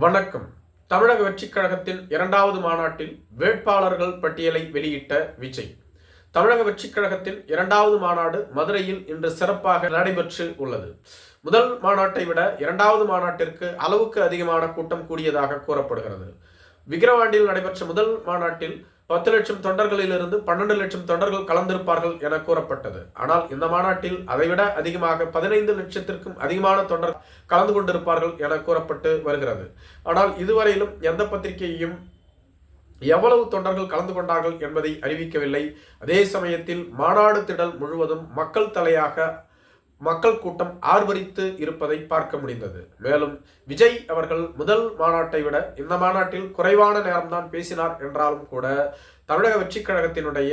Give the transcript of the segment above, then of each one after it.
வணக்கம். தமிழக வெற்றிக் கழகத்தின் இரண்டாவது மாநாட்டில் வேட்பாளர்கள் பட்டியலை வெளியிட்ட விஜய். தமிழக வெற்றிக் கழகத்தின் இரண்டாவது மாநாடு மதுரையில் இன்று சிறப்பாக நடைபெற்று உள்ளது. முதல் மாநாட்டை விட இரண்டாவது மாநாட்டிற்கு அளவுக்கு அதிகமான கூட்டம் கூடியதாக கூறப்படுகிறது. விக்கிரவாண்டியில் நடைபெற்ற முதல் மாநாட்டில் பத்து லட்சம் தொண்டர்களிலிருந்து பன்னெண்டு லட்சம் தொண்டர்கள் கலந்திருப்பார்கள் என கூறப்பட்டது. ஆனால் இந்த மாநாட்டில் அதைவிட அதிகமாக பதினைந்து லட்சத்திற்கும் அதிகமான தொண்டர் கலந்து கொண்டிருப்பார்கள் என கூறப்பட்டு வருகிறது. ஆனால் இதுவரையிலும் எந்த பத்திரிகையும் எவ்வளவு தொண்டர்கள் கலந்து கொண்டார்கள் என்பதை அறிவிக்கவில்லை. அதே சமயத்தில் மாநாடு திடல் முழுவதும் மக்கள் தலையாக மக்கள் கூட்டம் ஆர்வரித்து இருப்பதை பார்க்க முடிந்தது. மேலும் விஜய் அவர்கள் முதல் மாநாட்டை விட இந்த மாநாட்டில் குறைவான நேரம்தான் பேசினார் என்றாலும் கூட தமிழக வெற்றிக் கழகத்தினுடைய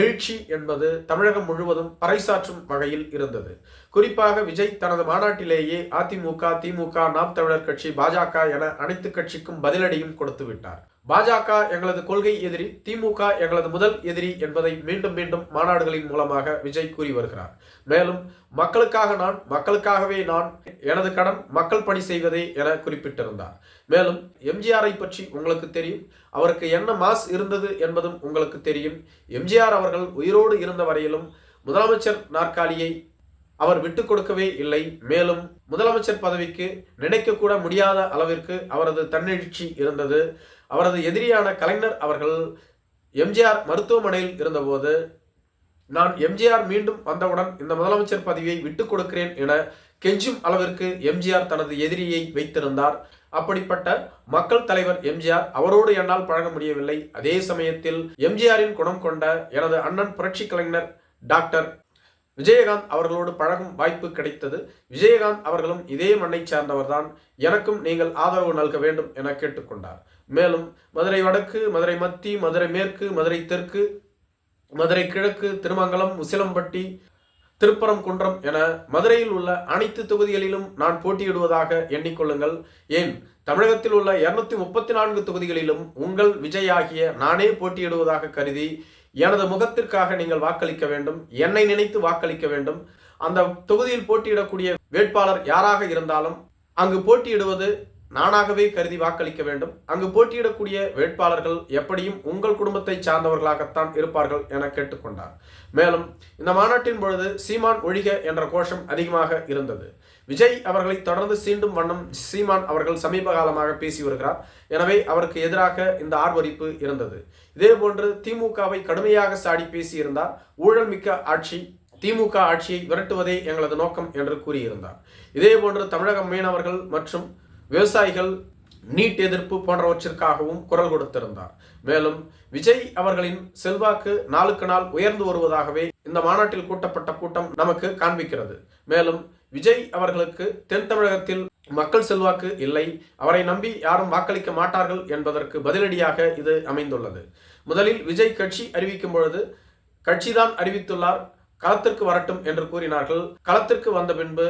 எழுச்சி என்பது தமிழகம் முழுவதும் பறைசாற்றும் வகையில் இருந்தது. குறிப்பாக விஜய் தனது மாநாட்டிலேயே அதிமுக திமுக நாம் தமிழர் கட்சி பாஜக என அனைத்து கட்சிக்கும் பதிலடியும் கொடுத்து விட்டார். பாஜக எங்களது கொள்கை எதிரி திமுக எங்களது முதல் எதிரி என்பதை மீண்டும் மீண்டும் மாநாடுகளின் மூலமாக விஜய் கூறி வருகிறார். மேலும் மக்களுக்காக நான் மக்களுக்காகவே நான் எனது கடன் மக்கள் பணி செய்வதே என குறிப்பிட்டிருந்தார். மேலும் எம்ஜிஆரை பற்றி உங்களுக்கு தெரியும். அவருக்கு என்ன மாஸ் இருந்தது என்பதும் உங்களுக்கு தெரியும். எம்ஜிஆர் அவர்கள் உயிரோடு இருந்த வரையிலும் முதலமைச்சர் நாற்காலியை அவர் விட்டு கொடுக்கவே இல்லை. மேலும் முதலமைச்சர் பதவிக்கு நினைக்கக்கூட முடியாத அளவிற்கு அவரது தன்னெழுச்சி இருந்தது. அவரது எதிரியான கலைஞர் அவர்கள் எம்ஜிஆர் மருத்துவமனையில் இருந்தபோது நான் எம்ஜிஆர் மீண்டும் வந்தவுடன் இந்த முதலமைச்சர் பதவியை விட்டுக் கொடுக்கிறேன் என கெஞ்சும் அளவிற்கு எம்ஜிஆர் தனது எதிரியை வைத்திருந்தார். அப்படிப்பட்ட மக்கள் தலைவர் எம்ஜிஆர் அவரோடு என்னால் பழக முடியவில்லை. அதே சமயத்தில் எம்ஜிஆரின் குணம் கொண்ட எனது அண்ணன் புரட்சி கலைஞர் டாக்டர் விஜயகாந்த் அவர்களோடு பழகும் வாய்ப்பு கிடைத்தது. விஜயகாந்த் அவர்களும் இதே மண்ணை சார்ந்தவர்தான். எனக்கும் நீங்கள் ஆதரவு நல்க வேண்டும் என கேட்டுக்கொண்டார். மேலும் மதுரை வடக்கு மதுரை மத்தி மதுரை மேற்கு மதுரை தெற்கு மதுரை கிழக்கு திருமங்கலம் உசிலம்பட்டி திருப்பரங்குன்றம் என மதுரையில் உள்ள அனைத்து தொகுதிகளிலும் நான் போட்டியிடுவதாக எண்ணிக்கொள்ளுங்கள். ஏன்? தமிழகத்தில் உள்ள இருநூத்தி முப்பத்தி நான்கு தொகுதிகளிலும் உங்கள் விஜய் ஆகிய நானே போட்டியிடுவதாக கருதி எனது முகத்திற்காக நீங்கள் வாக்களிக்க வேண்டும் என்னை நினைத்து வாக்களிக்க வேண்டும். அந்த தொகுதியில் போட்டியிடக்கூடிய வேட்பாளர் யாராக இருந்தாலும் அங்கு போட்டியிடுவது நானாகவே கருதி வாக்களிக்க வேண்டும். அங்கு போட்டியிடக்கூடிய வேட்பாளர்கள் எப்படியும் உங்கள் குடும்பத்தை சார்ந்தவர்களாகத்தான் இருப்பார்கள் என கேட்டுக்கொண்டார். மேலும் இந்த மாநாட்டின் பொழுது சீமான் ஒழிக என்ற கோஷம் அதிகமாக இருந்தது. விஜய் அவர்களை தொடர்ந்து சீண்டும் வண்ணம் சீமான் அவர்கள் சமீப காலமாக பேசி வருகிறார். எனவே அவருக்கு எதிராக இந்த ஆர்வரிப்பு இருந்தது. இதேபோன்று திமுகவை கடுமையாக சாடி பேசியிருந்தார். ஊழல் மிக்க ஆட்சி திமுக ஆட்சியை விரட்டுவதே எங்களது நோக்கம் என்று கூறியிருந்தார். இதேபோன்று தமிழக மீனவர்கள் மற்றும் விவசாயிகள் நீட் எதிர்ப்பு போன்றவற்றிற்காகவும் குரல் கொடுத்திருந்தார். மேலும் விஜய் அவர்களின் செல்வாக்கு நாளுக்கு நாள் உயர்ந்து வருவதாகவே இந்த மாநாட்டில் கூட்டப்பட்ட கூட்டம் நமக்கு காண்பிக்கிறது. மேலும் விஜய் அவர்களுக்கு தென் தமிழகத்தில் மக்கள் செல்வாக்கு இல்லை அவரை நம்பி யாரும் வாக்களிக்க மாட்டார்கள் என்பதற்கு பதிலடியாக இது அமைந்துள்ளது. முதலில் விஜய் கட்சி அறிவிக்கும் பொழுது கட்சிதான் அறிவித்துள்ளார் களத்திற்கு வரட்டும் என்று கூறினார்கள். களத்திற்கு வந்த பின்பு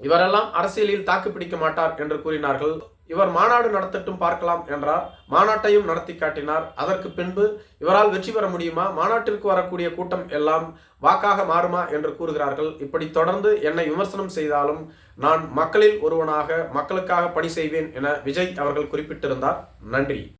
இவரெல்லாம் அரசியலில் தாக்கு பிடிக்க மாட்டார் என்று கூறினார்கள். இவர் மாநாடு நடத்தட்டும் பார்க்கலாம் என்றார். மாநாட்டையும் நடத்தி காட்டினார். அதற்கு பின்பு இவரால் வெற்றி பெற முடியுமா? மாநாட்டிற்கு வரக்கூடிய கூட்டம் எல்லாம் வாக்காக மாறுமா என்று கூறுகிறார்கள். இப்படி தொடர்ந்து என்னை விமர்சனம் செய்தாலும் நான் மக்களில் ஒருவனாக மக்களுக்காக பணி செய்வேன் என விஜய் அவர்கள் குறிப்பிட்டிருந்தார். நன்றி.